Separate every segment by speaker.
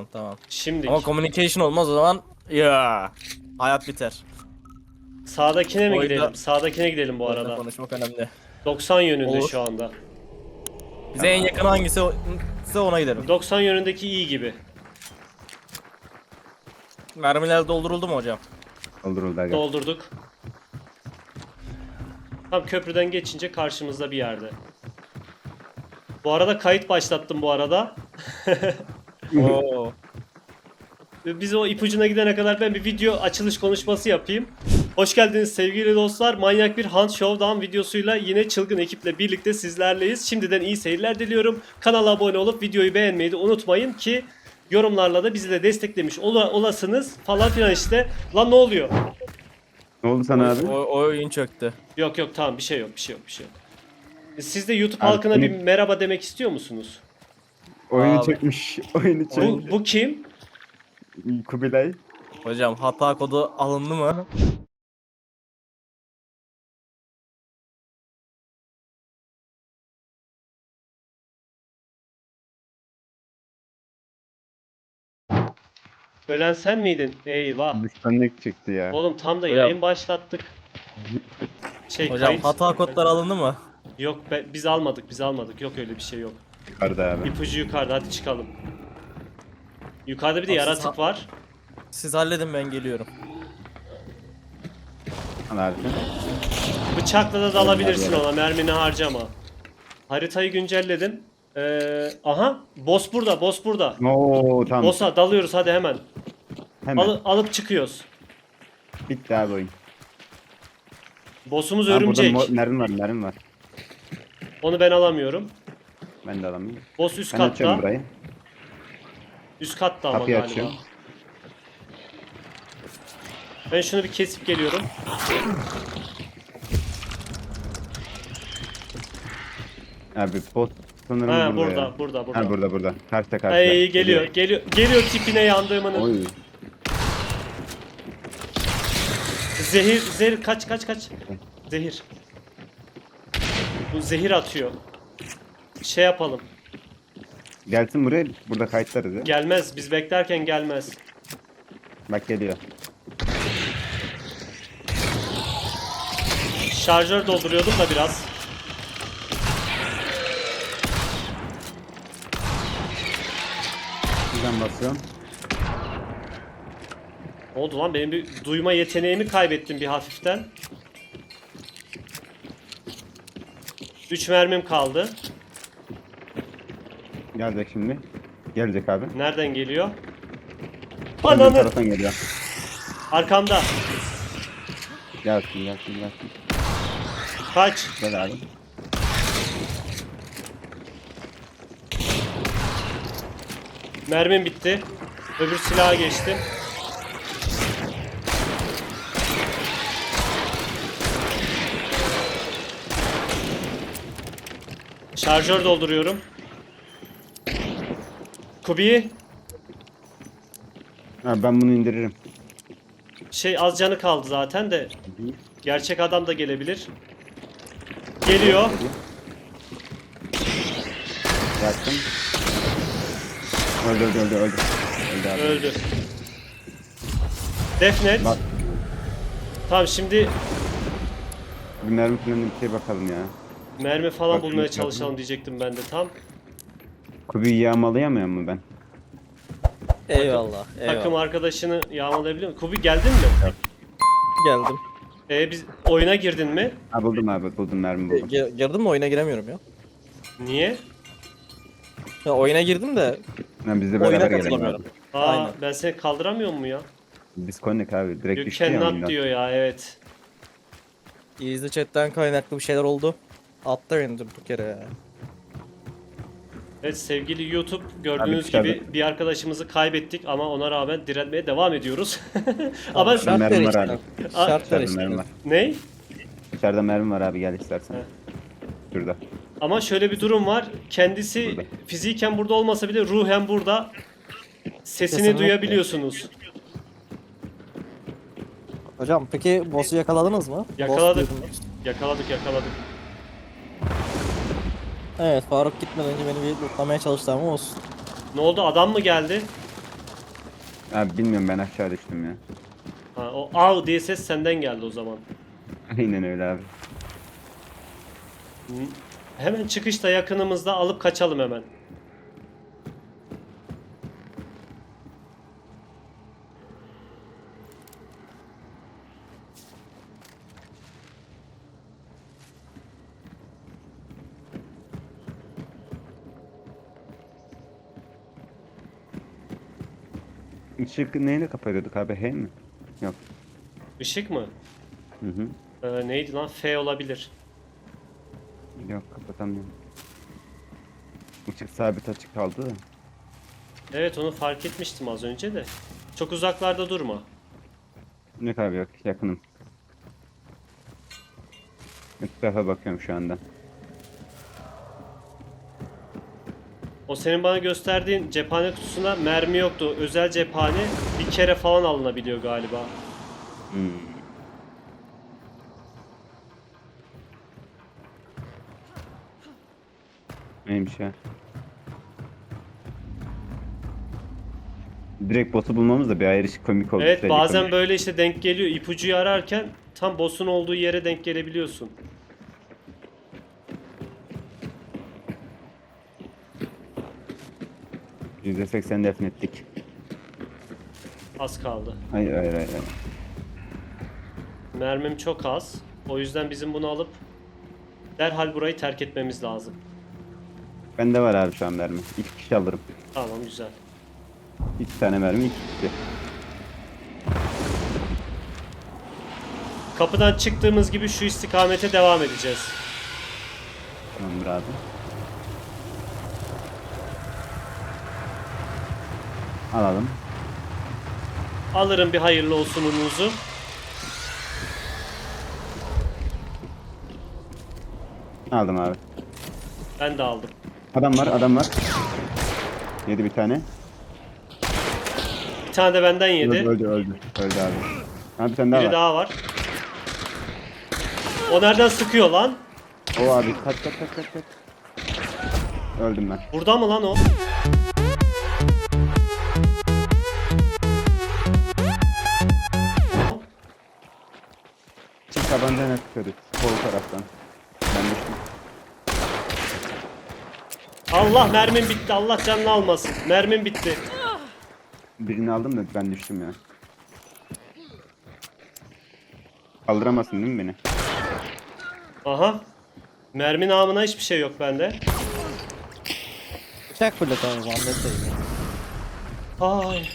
Speaker 1: Tamam tamam.
Speaker 2: Şimdi
Speaker 1: Ama communication olmaz o zaman ya hayat biter.
Speaker 2: sağdakine mi
Speaker 1: Oyda-
Speaker 2: gidelim? Sağdakine gidelim bu arada.
Speaker 1: Konuşmak önemli.
Speaker 2: 90 yönünde
Speaker 1: Olur.
Speaker 2: şu anda.
Speaker 1: Bize en yakın hangisi o- ise ona gidelim.
Speaker 2: 90 yönündeki iyi gibi.
Speaker 1: Mermiler dolduruldu mu hocam?
Speaker 3: Dolduruldu aga.
Speaker 2: Doldurduk. Tam köprüden geçince karşımızda bir yerde. Bu arada kayıt başlattım bu arada.
Speaker 1: Oo.
Speaker 2: Biz o ipucuna gidene kadar ben bir video açılış konuşması yapayım. Hoş geldiniz sevgili dostlar. Manyak bir Hunt Showdown videosuyla yine çılgın ekiple birlikte sizlerleyiz. Şimdiden iyi seyirler diliyorum. Kanala abone olup videoyu beğenmeyi de unutmayın ki yorumlarla da bizi de desteklemiş ola- olasınız falan filan işte. Lan ne oluyor?
Speaker 3: Ne oldu sana abi?
Speaker 1: O, o oyun çöktü.
Speaker 2: Yok yok tamam bir şey yok bir şey yok bir şey yok. Siz de YouTube
Speaker 3: Abi,
Speaker 2: halkına bir merhaba demek istiyor musunuz?
Speaker 3: Oyunu
Speaker 1: Abi.
Speaker 3: çekmiş. Oyunu
Speaker 2: Bu,
Speaker 3: çekmiş.
Speaker 2: bu kim?
Speaker 3: Kubilay.
Speaker 1: Hocam hata kodu alındı mı?
Speaker 2: Ölen sen miydin? Eyvah.
Speaker 3: Düşmanlık çıktı ya.
Speaker 2: Oğlum tam da
Speaker 1: Hocam.
Speaker 2: yayın başlattık. Şey
Speaker 1: Hocam
Speaker 2: kayıt-
Speaker 1: hata kodları alındı mı?
Speaker 2: Yok be, biz almadık biz almadık. Yok öyle bir şey yok.
Speaker 3: Yukarıda abi.
Speaker 2: İpucu yukarıda hadi çıkalım. Yukarıda bir de
Speaker 1: Abi siz
Speaker 2: yaratık
Speaker 1: ha-
Speaker 2: var.
Speaker 1: Siz halledin ben geliyorum.
Speaker 3: Al abi.
Speaker 2: Bıçakla da dalabilirsin ona mermini harcama. Haritayı güncelledim. Ee, aha boss burada boss burada.
Speaker 3: Oo tamam.
Speaker 2: Boss'a dalıyoruz hadi hemen.
Speaker 3: Hemen.
Speaker 2: Alı- alıp çıkıyoruz.
Speaker 3: Bitti abi oyun.
Speaker 2: Boss'umuz
Speaker 3: Abi burada
Speaker 2: örümcek.
Speaker 3: mo- mermi var mermi var.
Speaker 2: Onu ben alamıyorum.
Speaker 3: Ben de alamıyorum.
Speaker 2: Boss üst
Speaker 3: Ben
Speaker 2: katta.
Speaker 3: açıyorum burayı.
Speaker 2: Üst katta ama
Speaker 3: Kapıyı
Speaker 2: galiba.
Speaker 3: açıyorum.
Speaker 2: Ben şunu bir kesip geliyorum.
Speaker 3: Abi bot sanırım
Speaker 2: Ha
Speaker 3: burada
Speaker 2: burada
Speaker 3: ya.
Speaker 2: burada burada.
Speaker 3: Ha burada burada. Karşıda karşıda.
Speaker 2: Ay geliyor geliyor geliyor tipine yandığımın.
Speaker 3: Oy.
Speaker 2: Zehir zehir kaç kaç kaç. Zehir. Bu zehir atıyor. Şey yapalım.
Speaker 3: Gelsin buraya. Burada kayıtlarız ya.
Speaker 2: Gelmez. Biz beklerken gelmez.
Speaker 3: Bak geliyor.
Speaker 2: Şarjör dolduruyordum da biraz.
Speaker 3: Buradan basıyorum.
Speaker 2: Ne oldu lan? Benim bir duyma yeteneğimi kaybettim bir hafiften. 3 mermim kaldı.
Speaker 3: Gelecek şimdi. Gelecek abi.
Speaker 2: Nereden geliyor? Ananı!
Speaker 3: taraftan geliyor.
Speaker 2: Arkamda.
Speaker 3: Gelsin gelsin gelsin.
Speaker 2: Kaç.
Speaker 3: Gel abi.
Speaker 2: Mermim bitti. Öbür silaha geçtim. Şarjör dolduruyorum. Kubiyi
Speaker 3: Ha, ben bunu indiririm.
Speaker 2: şey az canı kaldı zaten de gerçek adam da gelebilir. Geliyor.
Speaker 3: Yaktım. Öldü öldü öldü öldü. Öldü abi.
Speaker 2: Öldü. Defnet.
Speaker 3: Bak.
Speaker 2: Tamam şimdi
Speaker 3: Bir mermi falan bir şey bakalım ya.
Speaker 2: mermi falan
Speaker 3: Bak,
Speaker 2: bulmaya
Speaker 3: şimdi
Speaker 2: çalışalım
Speaker 3: yapma.
Speaker 2: diyecektim ben de tam.
Speaker 3: Kubiyi yağmalayamıyor mu ben?
Speaker 1: Eyvallah.
Speaker 2: Takım
Speaker 1: eyvallah.
Speaker 2: arkadaşını yağmalayabiliyor musun? Kubi geldin mi?
Speaker 1: Geldim.
Speaker 2: Ee, biz oyuna girdin mi?
Speaker 3: Ha buldum abi buldum mermi buldum.
Speaker 1: Ge- girdim mi oyuna giremiyorum ya.
Speaker 2: Niye?
Speaker 1: ya oyuna girdim de
Speaker 3: Ha, biz de
Speaker 1: oyuna
Speaker 3: beraber gelelim
Speaker 1: katılamıyorum.
Speaker 2: Aa
Speaker 1: Aynen.
Speaker 2: ben seni kaldıramıyor mu ya?
Speaker 3: Disconnect abi direkt
Speaker 2: You
Speaker 3: düştü ya
Speaker 2: cannot
Speaker 3: oyundan.
Speaker 2: diyor ya evet.
Speaker 1: Easy chat'ten kaynaklı bir şeyler oldu. Atlar indim bu kere ya.
Speaker 2: Evet sevgili YouTube gördüğünüz
Speaker 3: çıkardı.
Speaker 2: gibi bir arkadaşımızı kaybettik ama ona rağmen direnmeye devam ediyoruz. ama
Speaker 3: Şartlar mermi var
Speaker 1: işte.
Speaker 3: abi.
Speaker 1: Şartlar
Speaker 3: İçeride
Speaker 1: işte.
Speaker 3: mermi var.
Speaker 2: ne?
Speaker 3: İçeride mermi var abi gel istersen.
Speaker 2: He.
Speaker 3: Şurada.
Speaker 2: Ama şöyle bir durum var. Kendisi
Speaker 3: Burada.
Speaker 2: fiziken burada olmasa bile ruhen burada. Sesini
Speaker 1: Kesinlikle.
Speaker 2: duyabiliyorsunuz.
Speaker 1: Hocam peki boss'u yakaladınız mı?
Speaker 2: Yakaladık.
Speaker 1: Boss.
Speaker 2: Yakaladık yakaladık.
Speaker 1: Evet Faruk gitmeden önce beni bir lootlamaya çalıştı ama olsun.
Speaker 2: Ne oldu adam mı geldi?
Speaker 3: Abi bilmiyorum ben aşağı düştüm ya.
Speaker 2: Ha, o av diye ses senden geldi o zaman.
Speaker 3: Aynen öyle abi.
Speaker 2: Hemen çıkışta yakınımızda alıp kaçalım hemen.
Speaker 3: Işık neyle kapatıyorduk abi? H mi? Yok.
Speaker 2: Işık mı?
Speaker 3: Hı hı.
Speaker 2: Ee, neydi lan? F olabilir.
Speaker 3: Yok kapatamıyorum. Işık sabit açık kaldı da.
Speaker 2: Evet onu fark etmiştim az önce de. Çok uzaklarda durma.
Speaker 3: Yok abi yok yakınım. Etrafa bakıyorum şu anda.
Speaker 2: O senin bana gösterdiğin cephane kutusuna mermi yoktu. Özel cephane bir kere falan alınabiliyor galiba.
Speaker 3: Hmm. Neymiş ya? Direkt boss'u bulmamız da bir ayrı komik oldu.
Speaker 2: Evet bazen böyle işte denk geliyor. İpucuyu ararken tam boss'un olduğu yere denk gelebiliyorsun.
Speaker 3: %80 defnettik.
Speaker 2: Az kaldı.
Speaker 3: Hayır hayır hayır. hayır.
Speaker 2: Mermim çok az. O yüzden bizim bunu alıp derhal burayı terk etmemiz lazım.
Speaker 3: Bende var abi şu an mermi. İki kişi alırım.
Speaker 2: Tamam güzel.
Speaker 3: İki tane mermi iki kişi.
Speaker 2: Kapıdan çıktığımız gibi şu istikamete devam edeceğiz.
Speaker 3: Tamamdır abi. Alalım.
Speaker 2: Alırım bir hayırlı olsununuzu.
Speaker 3: Aldım abi.
Speaker 2: Ben de aldım.
Speaker 3: Adam var adam var. Yedi bir tane.
Speaker 2: Bir tane de benden
Speaker 3: Öldü
Speaker 2: yedi.
Speaker 3: öldü öldü. Öldü abi. Ha bir tane daha
Speaker 2: Biri
Speaker 3: var.
Speaker 2: daha var. O nereden sıkıyor lan?
Speaker 3: O abi kaç kaç kaç kaç kaç. Öldüm ben.
Speaker 2: Burada mı lan o?
Speaker 3: Tabancayla sıkıyordu. Sol taraftan. Ben düştüm.
Speaker 2: Allah mermim bitti. Allah canını almasın. Mermim bitti.
Speaker 3: Birini aldım da ben düştüm ya. Kaldıramazsın değil mi beni?
Speaker 2: Aha. Mermi namına hiçbir şey yok bende.
Speaker 1: Bıçak fırlatalım o zaman bekleyin.
Speaker 2: Ay.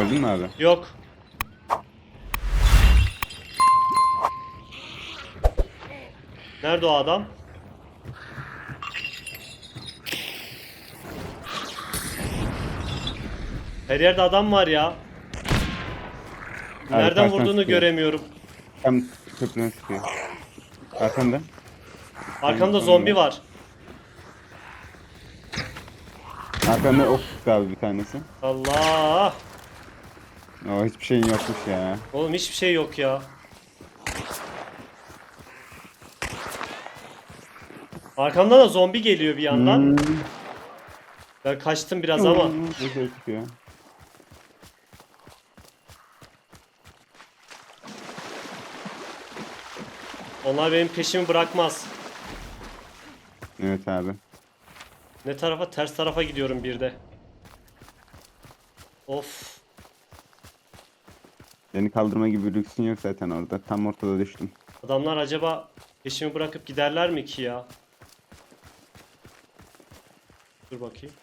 Speaker 3: Öldün mü abi?
Speaker 2: Yok. Nerede o adam? Her yerde adam var ya. Nereden
Speaker 3: karşıdan
Speaker 2: vurduğunu
Speaker 3: sıkıyor.
Speaker 2: göremiyorum.
Speaker 3: Tam köprüden sıkıyor. Arkamda.
Speaker 2: Arkamda zombi var.
Speaker 3: Arkamda ok tuttu abi bir tanesi.
Speaker 2: Allah!
Speaker 3: O hiçbir şeyin yokmuş ya.
Speaker 2: Oğlum hiçbir şey yok ya. Arkamdan da zombi geliyor bir yandan.
Speaker 3: Hmm.
Speaker 2: Ben kaçtım biraz ama.
Speaker 3: Çıkıyor.
Speaker 2: Onlar benim peşimi bırakmaz.
Speaker 3: Evet abi.
Speaker 2: Ne tarafa? Ters tarafa gidiyorum bir de. Of.
Speaker 3: Beni kaldırma gibi bir lüksün yok zaten orada. Tam ortada düştüm.
Speaker 2: Adamlar acaba peşimi bırakıp giderler mi ki ya? Dur bakayım.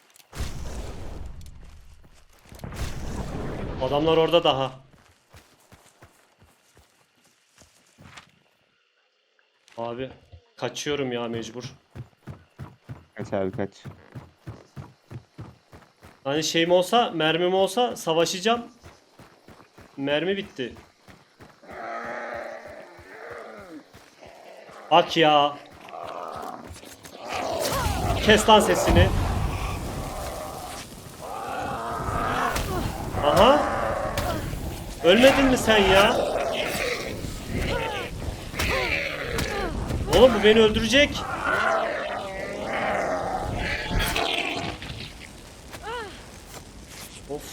Speaker 2: Adamlar orada daha. Abi kaçıyorum ya mecbur.
Speaker 3: Kaç abi kaç.
Speaker 2: Hani şeyim olsa, mermim olsa savaşacağım. Mermi bitti. Bak ya. Kes lan sesini. Ölmedin mi sen ya? Oğlum bu beni öldürecek. Of.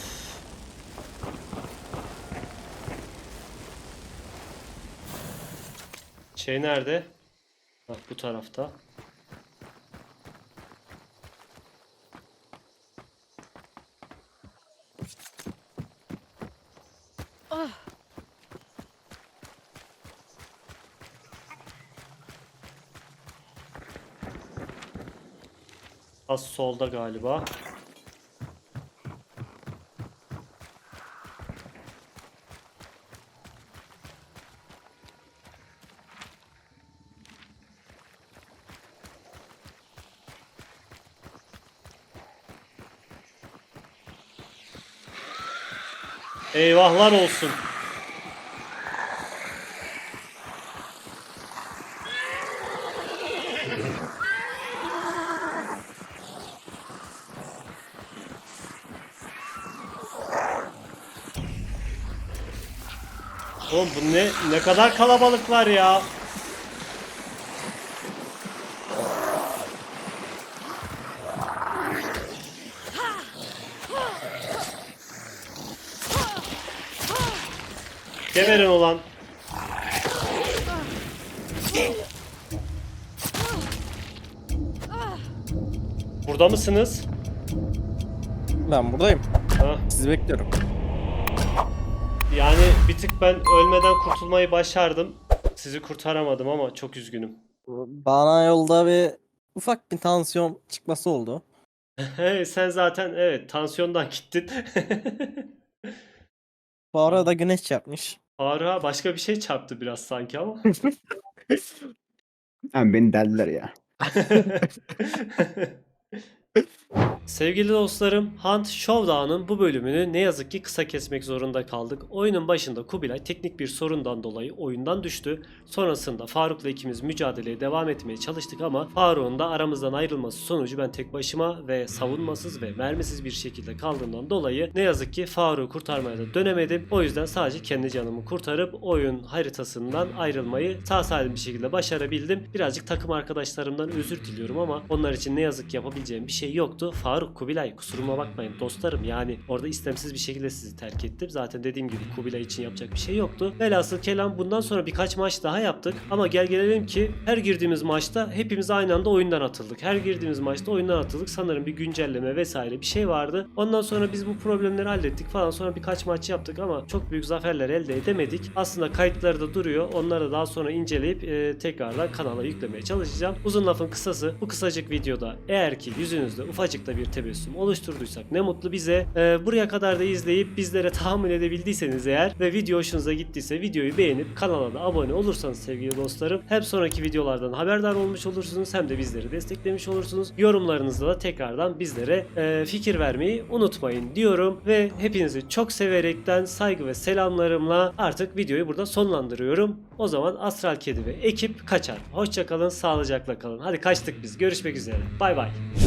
Speaker 2: Şey nerede? Bak bu tarafta. Az solda galiba. Eyvahlar olsun. Bu ne ne kadar kalabalıklar ya. Geberin olan. Burada mısınız?
Speaker 1: Ben buradayım.
Speaker 2: Ha.
Speaker 1: Sizi bekliyorum.
Speaker 2: Yani bir tık ben ölmeden kurtulmayı başardım. Sizi kurtaramadım ama çok üzgünüm.
Speaker 1: Bana yolda bir ufak bir tansiyon çıkması oldu.
Speaker 2: Hey, sen zaten evet tansiyondan gittin.
Speaker 1: Bu arada güneş çarpmış.
Speaker 2: Faruk'a başka bir şey çarptı biraz sanki ama.
Speaker 3: Abi beni deldiler ya.
Speaker 2: Sevgili dostlarım, Hunt Showdown'un bu bölümünü ne yazık ki kısa kesmek zorunda kaldık. Oyunun başında Kubilay teknik bir sorundan dolayı oyundan düştü. Sonrasında Faruk'la ikimiz mücadeleye devam etmeye çalıştık ama Faruk'un da aramızdan ayrılması sonucu ben tek başıma ve savunmasız ve mermisiz bir şekilde kaldığımdan dolayı ne yazık ki Faruk'u kurtarmaya da dönemedim. O yüzden sadece kendi canımı kurtarıp oyun haritasından ayrılmayı sağ salim bir şekilde başarabildim. Birazcık takım arkadaşlarımdan özür diliyorum ama onlar için ne yazık ki yapabileceğim bir şey yoktu. Faruk, Kubilay kusuruma bakmayın dostlarım yani orada istemsiz bir şekilde sizi terk ettim. Zaten dediğim gibi Kubilay için yapacak bir şey yoktu. Velhasıl kelam bundan sonra birkaç maç daha yaptık ama gel gelelim ki her girdiğimiz maçta hepimiz aynı anda oyundan atıldık. Her girdiğimiz maçta oyundan atıldık. Sanırım bir güncelleme vesaire bir şey vardı. Ondan sonra biz bu problemleri hallettik falan. Sonra birkaç maç yaptık ama çok büyük zaferler elde edemedik. Aslında kayıtları da duruyor. Onları daha sonra inceleyip e, tekrardan kanala yüklemeye çalışacağım. Uzun lafın kısası bu kısacık videoda eğer ki yüzünüzde ufacık da bir tebessüm oluşturduysak ne mutlu bize. E, buraya kadar da izleyip bizlere tahammül edebildiyseniz eğer ve video hoşunuza gittiyse videoyu beğenip kanala da abone olursanız sevgili dostlarım hem sonraki videolardan haberdar olmuş olursunuz hem de bizleri desteklemiş olursunuz. Yorumlarınızda da tekrardan bizlere e, fikir vermeyi unutmayın diyorum ve hepinizi çok severekten saygı ve selamlarımla artık videoyu burada sonlandırıyorum. O zaman Astral Kedi ve ekip kaçar. Hoşçakalın, sağlıcakla kalın. Hadi kaçtık biz. Görüşmek üzere. Bay bay.